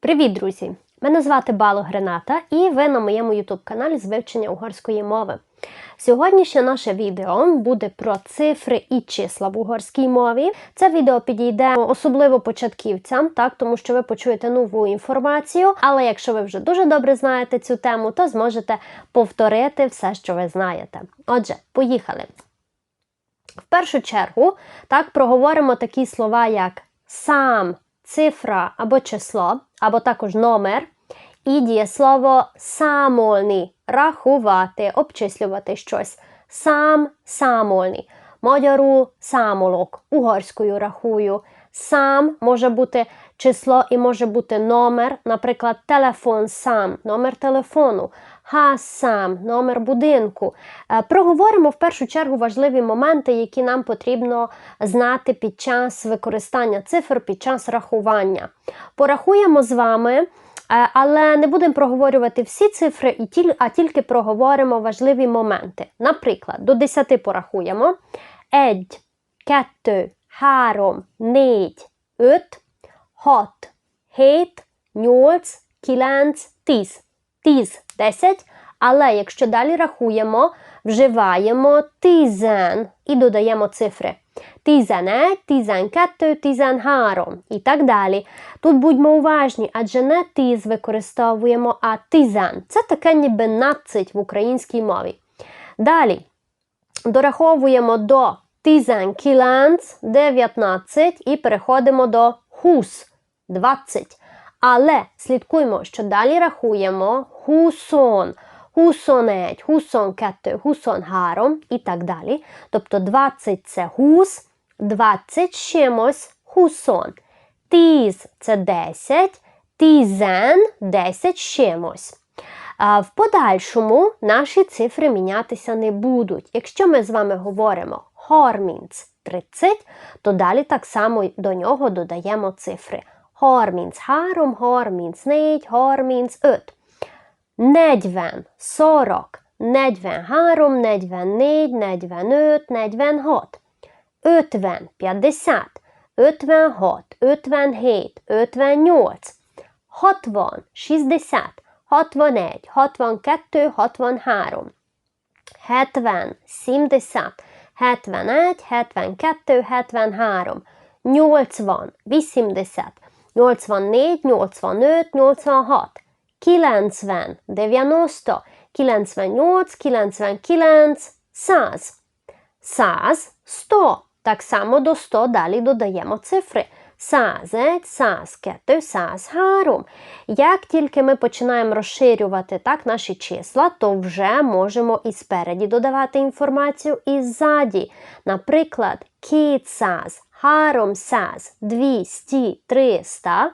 Привіт, друзі! Мене звати Бало Грената, і ви на моєму youtube каналі з вивчення угорської мови. Сьогоднішнє наше відео буде про цифри і числа в угорській мові. Це відео підійде особливо початківцям, так тому що ви почуєте нову інформацію. Але якщо ви вже дуже добре знаєте цю тему, то зможете повторити все, що ви знаєте. Отже, поїхали. В першу чергу так проговоримо такі слова, як сам, цифра або число, або також номер, і дієслово самольний рахувати, обчислювати щось. Сам самольний. Magyarul számolok, угорською рахую. Сам може бути число і може бути номер, наприклад, телефон сам, номер телефону, Гасам, номер будинку. Е, проговоримо в першу чергу важливі моменти, які нам потрібно знати під час використання цифр, під час рахування. Порахуємо з вами. Е, але не будемо проговорювати всі цифри, а тільки проговоримо важливі моменти. Наприклад, до 10 порахуємо: едь, кетте, харом, нить, ют, хот, хейт, ньоц, кіленц, тіс, тіс. 10, але якщо далі рахуємо, вживаємо тизен і додаємо цифри. Тизене, тизен кетто, тизен гаро і так далі. Тут будьмо уважні, адже не тиз використовуємо, а тизен. Це таке ніби надцять в українській мові. Далі дораховуємо до тизен кіланц 19 і переходимо до хус 20. Але слідкуємо, що далі рахуємо хусон, хусонеть, хусон кетто, хусон гаром і так далі. Тобто 20 це хус, 20 чимось хусон. Тіз це 10, тізен 10 чимось. В подальшому наші цифри мінятися не будуть. Якщо ми з вами говоримо Хормінц 30, то далі так само до нього додаємо цифри. 33, 34, 35, 40, szarak, 43, 44, 45, 46, 50, 50, 56, 57, 58, 60, 60, 61, 62, 63, 70, 70, 71, 72, 73, 80, 80, 80, 80, 80, 80, 80, 80, 80, 80, 80, 80, 80, 80, 80, 80, 80, 80, 84, 85, 86. 90, 90, 98, 99, 100. 100, 100. Так само до 100 далі додаємо цифри. Сазець, саскети, сазгарум. Як тільки ми починаємо розширювати так наші числа, то вже можемо і спереді додавати інформацію і ззаді. Наприклад, кіцаз, харумсаз, 200, 300,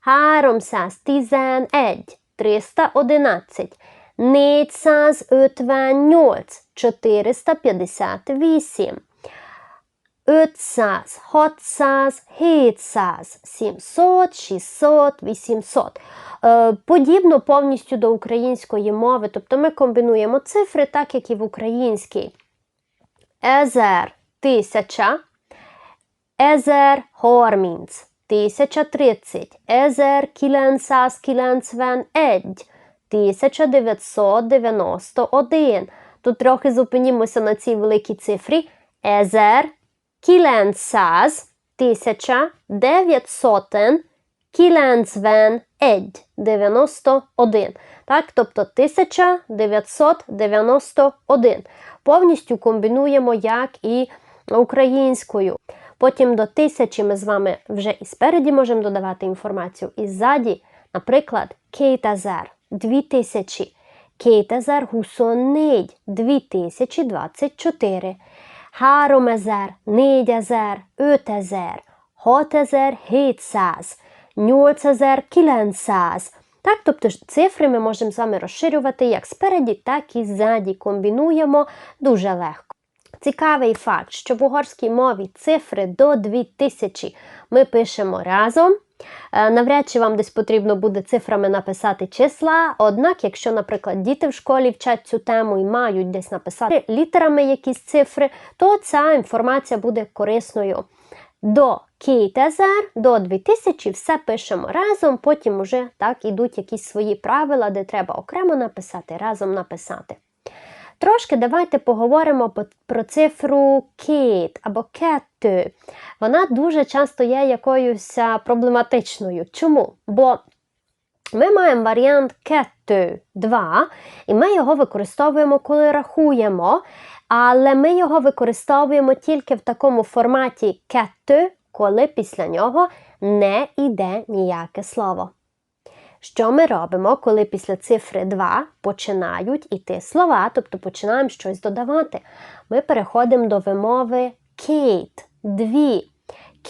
харумсаз, тізен, едь, 311, ницаз, ötvennyolc, 458. 500, 600, 700, 700, 600, 800. Е, Подібно повністю до української мови, тобто ми комбінуємо цифри так, як і в українській. Езер тисяча, езер хормінц, 1030, езер кіленсас кіленсвен 1991. Тут трохи зупинімося на цій великій цифрі. Езер Kilencszáz, тисяча, кіленцвен, едь, 91. Так, тобто 1991. Повністю комбінуємо, як і українською. Потім до тисячі ми з вами вже і спереді можемо додавати інформацію, і ззаді, наприклад, кейтазер, 2000. Кейтазер гусонидь, 2024. 3000, 4000, 5000, 6700, 8900. Так, тобто цифри ми можемо з вами розширювати як спереді, так і ззаді. Комбінуємо дуже легко. Цікавий факт, що в угорській мові цифри до 2000 ми пишемо разом. Е, Навряд чи вам десь потрібно буде цифрами написати числа. Однак, якщо, наприклад, діти в школі вчать цю тему і мають десь написати літерами якісь цифри, то ця інформація буде корисною. до кейтезер, до 2000 все пишемо разом, потім уже так ідуть якісь свої правила, де треба окремо написати, разом написати. Трошки давайте поговоримо про цифру кейт або кету. Вона дуже часто є якоюсь проблематичною. Чому? Бо ми маємо варіант кету 2, і ми його використовуємо, коли рахуємо, але ми його використовуємо тільки в такому форматі кету, коли після нього не йде ніяке слово. Що ми робимо, коли після цифри 2 починають іти слова, тобто починаємо щось додавати? Ми переходимо до вимови Kate – дві,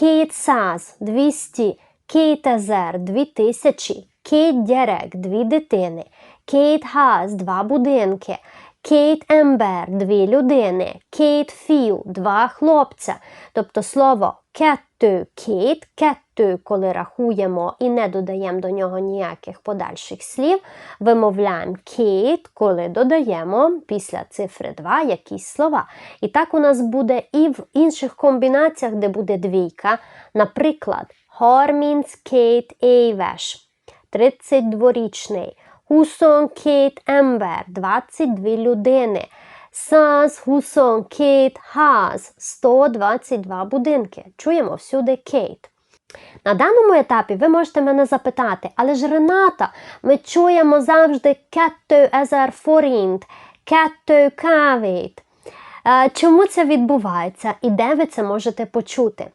Kate 200, Kate Ezer – 2000, Kate Дярек – дві дитини, Kate Has – два будинки, Кейт Ембер дві людини, Кейт Філ два хлопця. Тобто слово кету кейт, кету, коли рахуємо і не додаємо до нього ніяких подальших слів, вимовляємо кейт, коли додаємо після цифри 2 якісь слова. І так у нас буде і в інших комбінаціях, де буде двійка. Наприклад, Хормінс Кейт Ейвеш, 32-річний. Хусон Кейт Ембер 22 людини. Саз Хусон Кейт Хаз 122 будинки. Чуємо всюди Кейт. На даному етапі ви можете мене запитати, але ж Рената, ми чуємо завжди кетто кавіт. Е, Чому це відбувається і де ви це можете почути?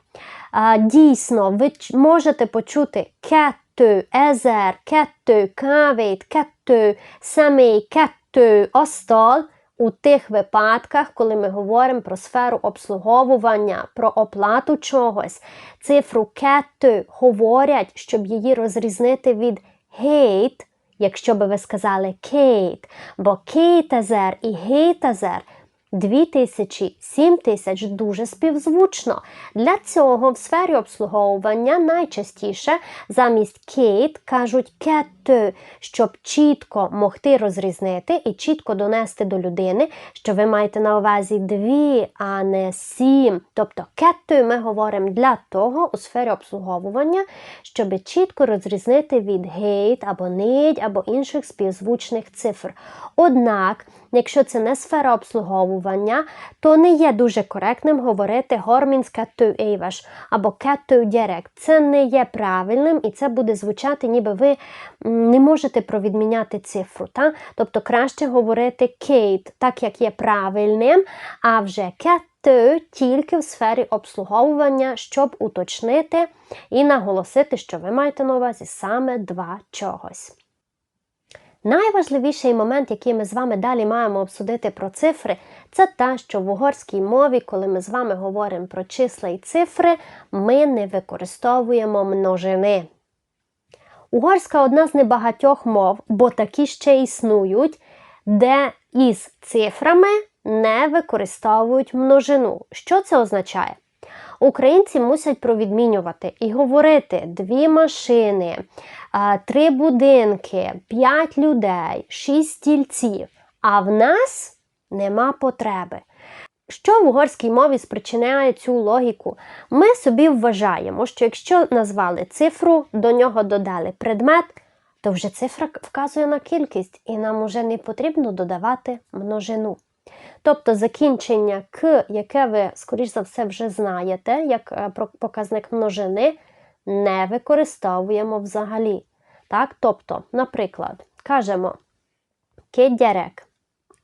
Е, Дійсно, ви можете почути кетто, езер, кетто, кавіт, кетто, самий, кетто, остол у тих випадках, коли ми говоримо про сферу обслуговування, про оплату чогось, цифру кету говорять, щоб її розрізнити від hate, якщо би ви сказали кейт, бо кейтазер і гейтазер 2 тисячі, 7 тисяч дуже співзвучно. Для цього в сфері обслуговування найчастіше замість «kit» кажуть «кету», щоб чітко могти розрізнити і чітко донести до людини, що ви маєте на увазі дві, а не сім. Тобто «кету» ми говоримо для того у сфері обслуговування, щоб чітко розрізнити від гейт або нить, або інших співзвучних цифр. Однак, якщо це не сфера обслуговування, то не є дуже коректним говорити гормінс кету ейваш або кету дірект. Це не є правильним і це буде звучати, ніби ви не можете провідміняти цифру. Та? Тобто краще говорити кейт, так як є правильним, а вже кету тільки в сфері обслуговування, щоб уточнити і наголосити, що ви маєте на увазі саме два чогось. Найважливіший момент, який ми з вами далі маємо обсудити про цифри, це те, що в угорській мові, коли ми з вами говоримо про числа і цифри, ми не використовуємо множини. Угорська одна з небагатьох мов, бо такі ще існують, де із цифрами не використовують множину. Що це означає? Українці мусять провідмінювати і говорити дві машини, три будинки, п'ять людей, шість стільців. А в нас нема потреби. Що в угорській мові спричиняє цю логіку? Ми собі вважаємо, що якщо назвали цифру, до нього додали предмет, то вже цифра вказує на кількість, і нам уже не потрібно додавати множину. Тобто закінчення к, яке ви, скоріш за все, вже знаєте, як е, показник множини, не використовуємо взагалі. Так? Тобто, наприклад, кажемо кедярек.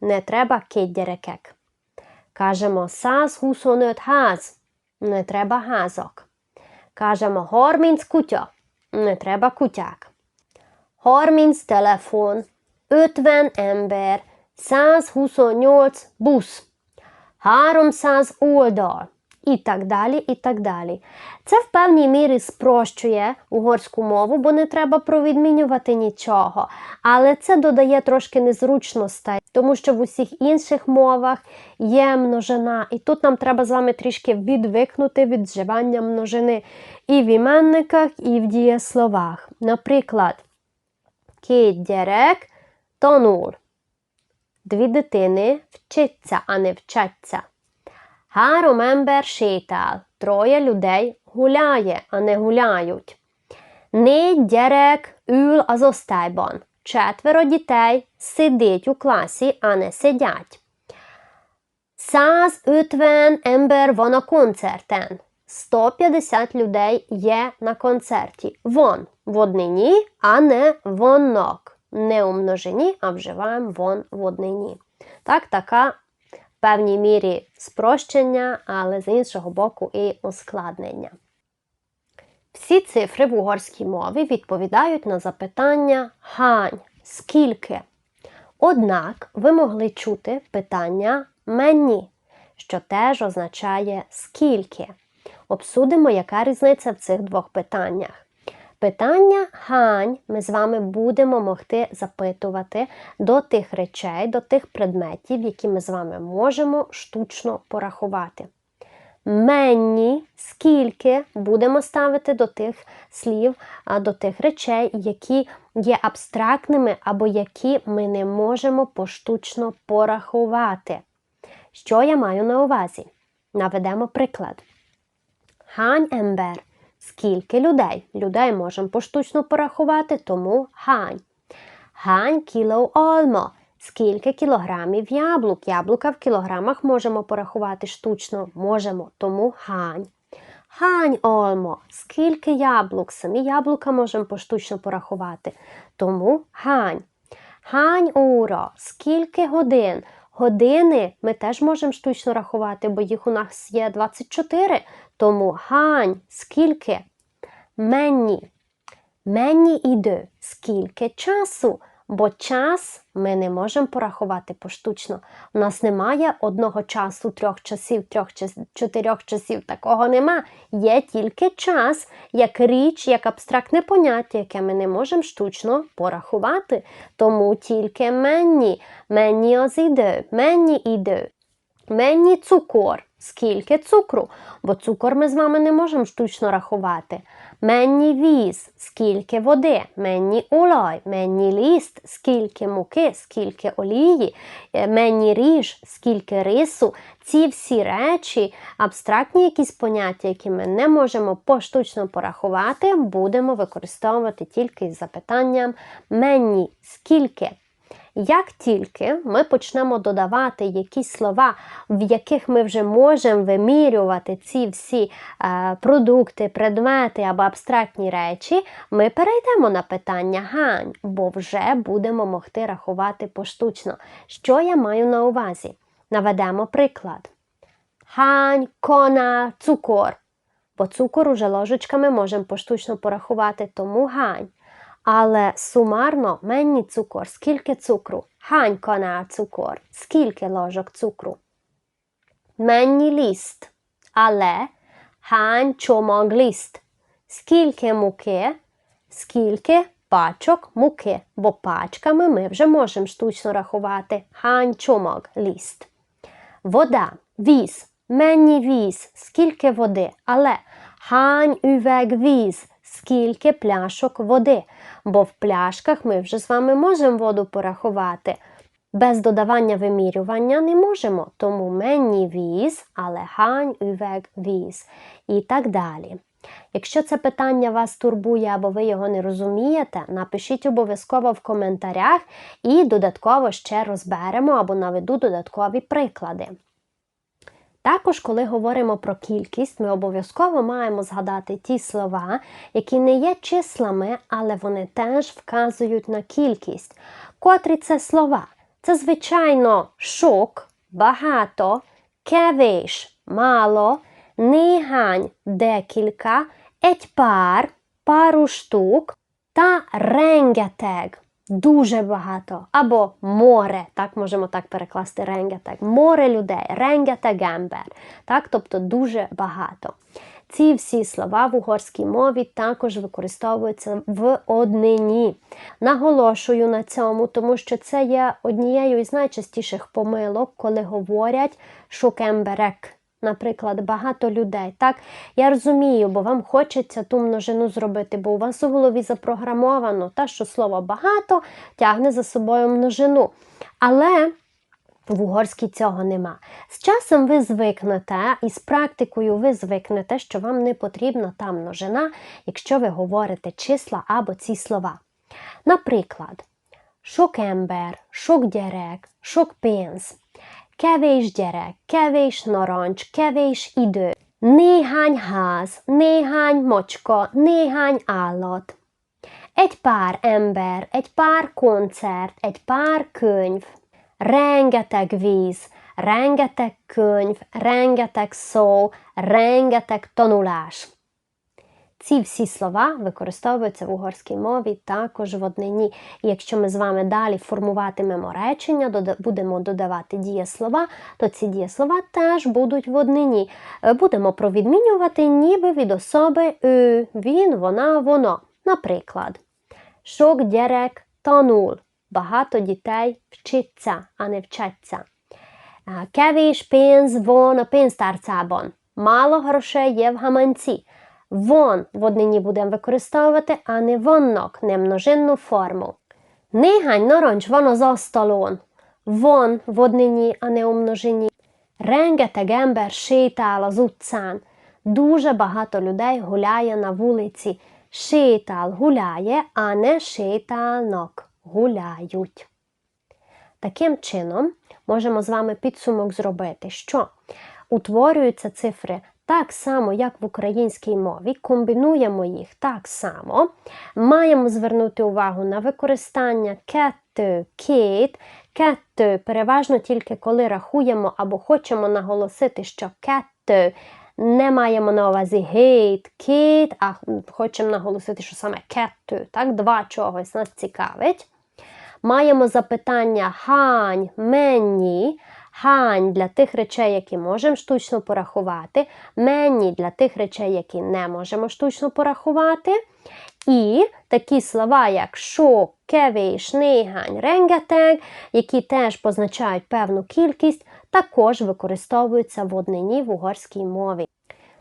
Не треба кедярекек. Кажемо саз гусонет газ. Не треба газок. Кажемо гормінс кутя. Не треба кутяк. Гормінс телефон. 50 ember. 128 busz. 300 oldal. І так далі, і так далі. Це в певній мірі спрощує угорську мову, бо не треба провідмінювати нічого. Але це додає трошки незручностей, тому що в усіх інших мовах є множина. І тут нам треба з вами трішки відвикнути від вживання множини і в іменниках, і в дієсловах. Наприклад, кіт дерек тонур. Дві дитини вчиться, а не вчаться. Három ember sétál. Троє людей гуляє, а не гуляють. Négy gyerek ül az. Четверо дітей сидить у класі, а не сидять. 150 ember van a koncerten. 150 людей є на концерті. Вон в однині, а не вонок. Не у множині, а вживаємо вон в однині. Так, така в певній мірі спрощення, але з іншого боку і ускладнення. Всі цифри в угорській мові відповідають на запитання гань, скільки. Однак ви могли чути питання мені, що теж означає скільки. Обсудимо, яка різниця в цих двох питаннях. Питання гань ми з вами будемо могти запитувати до тих речей, до тих предметів, які ми з вами можемо штучно порахувати. Мені скільки будемо ставити до тих слів, до тих речей, які є абстрактними або які ми не можемо поштучно порахувати. Що я маю на увазі? Наведемо приклад. Хань ембер. Скільки людей? Людей можемо поштучно порахувати, тому хань. Хань кіло ольмо. Скільки кілограмів яблук? Яблука в кілограмах можемо порахувати штучно. Можемо, тому хань. Хань ольмо. Скільки яблук? Самі яблука можемо поштучно порахувати. Тому хань. Хань уро. Скільки годин? Години ми теж можемо штучно рахувати, бо їх у нас є 24. Тому гань, скільки? Мені. Мені іде. Скільки часу? Бо час ми не можемо порахувати поштучно. У нас немає одного часу, трьох часів, трьох час, чотирьох часів. Такого нема. Є тільки час, як річ, як абстрактне поняття, яке ми не можемо штучно порахувати. Тому тільки мені. Мені озіде, мені іде. Мені цукор. Скільки цукру? Бо цукор ми з вами не можемо штучно рахувати. Мені віз, скільки води, мені улой, мені ліст, скільки муки, скільки олії, е, мені ріж, скільки рису. Ці всі речі, абстрактні якісь поняття, які ми не можемо поштучно порахувати, будемо використовувати тільки із запитанням мені скільки. Як тільки ми почнемо додавати якісь слова, в яких ми вже можемо вимірювати ці всі е, продукти, предмети або абстрактні речі, ми перейдемо на питання гань, бо вже будемо могти рахувати поштучно. Що я маю на увазі? Наведемо приклад. Гань, кона, цукор. Бо цукор уже ложечками можемо поштучно порахувати, тому гань. Але сумарно мені цукор, скільки цукру? Хань кона цукор, скільки ложок цукру? Мені ліст, але хань чомог ліст. Скільки муки, скільки пачок муки, бо пачками ми вже можемо штучно рахувати. Хань чомог ліст. Вода, віз, мені віз, скільки води, але хань üveg віз, скільки пляшок води, бо в пляшках ми вже з вами можемо воду порахувати. Без додавання вимірювання не можемо, тому мені віз, але хань üveg віз і так далі. Якщо це питання вас турбує або ви його не розумієте, напишіть обов'язково в коментарях і додатково ще розберемо або наведу додаткові приклади. Також, коли говоримо про кількість, ми обов'язково маємо згадати ті слова, які не є числами, але вони теж вказують на кількість. Котрі це слова? Це, звичайно, шок, багато, кевиш, мало, нігань, декілька, етьпар, пару штук та ренгетег. Дуже багато. Або море, так можемо так перекласти ренгетег. Море людей, ренгетегембер. Так, тобто дуже багато. Ці всі слова в угорській мові також використовуються в однині. Наголошую на цьому, тому що це є однією із найчастіших помилок, коли говорять шукемберек. Наприклад, багато людей. Так, я розумію, бо вам хочеться ту множину зробити, бо у вас у голові запрограмовано, та що слово багато тягне за собою множину. Але В угорській цього нема. З часом ви звикнете, і з практикою ви звикнете, що вам не потрібна та множина, якщо ви говорите числа або ці слова. Наприклад, sok ember, sok gyerek, sok pénz, kevés gyerek, kevés narancs, kevés idő, néhány ház, néhány macska, néhány állat. Egy pár ember, egy pár koncert, egy pár könyv, rengeteg víz, rengeteg könyv, rengeteg szó, rengeteg tanulás. Ці всі слова використовуються в угорській мові також в однині. І якщо ми з вами далі формуватимемо речення, будемо додавати дієслова, то ці дієслова теж будуть в однині. Е, Будемо провідмінювати ніби від особи « ő», він, вона, воно. Наприклад, Sok gyerek tanul. Багато дітей вчиться, а не вчаться. Е, pénz von a pénztárcában. Мало грошей є в гаманці. Вон в однині будемо використовувати, а не воннок, не множинну форму. Néhány narancs van az asztalon. Von в однині, а не у множині. Rengeteg ember sétál az utcán. Дуже багато людей гуляє на вулиці. Sétál гуляє, а не sétálnak гуляють. Таким чином, можемо з вами підсумок зробити, що утворюються цифри так само, як в українській мові, комбінуємо їх так само. Маємо звернути увагу на використання kettő, két. Kettő переважно тільки коли рахуємо або хочемо наголосити, що kettő не маємо на увазі гейт, кіт, а хочемо наголосити, що саме kettő, так, два чогось нас цікавить. Маємо запитання хань, мені, хань для тих речей, які можемо штучно порахувати, мені для тих речей, які не можемо штучно порахувати. І такі слова, як шо, кевій, шнигань, ренгетег, які теж позначають певну кількість, також використовуються в однині в угорській мові.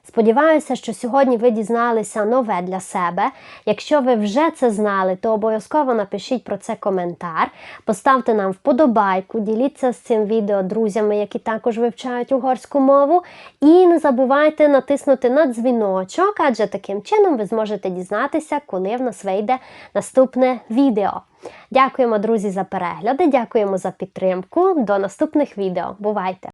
Сподіваюся, що сьогодні ви дізналися нове для себе. Якщо ви вже це знали, то обов'язково напишіть про це коментар, поставте нам вподобайку, діліться з цим відео друзями, які також вивчають угорську мову. І не забувайте натиснути на дзвіночок, адже таким чином ви зможете дізнатися, коли в нас вийде наступне відео. Дякуємо, друзі, за перегляди, дякуємо за підтримку. До наступних відео. Бувайте!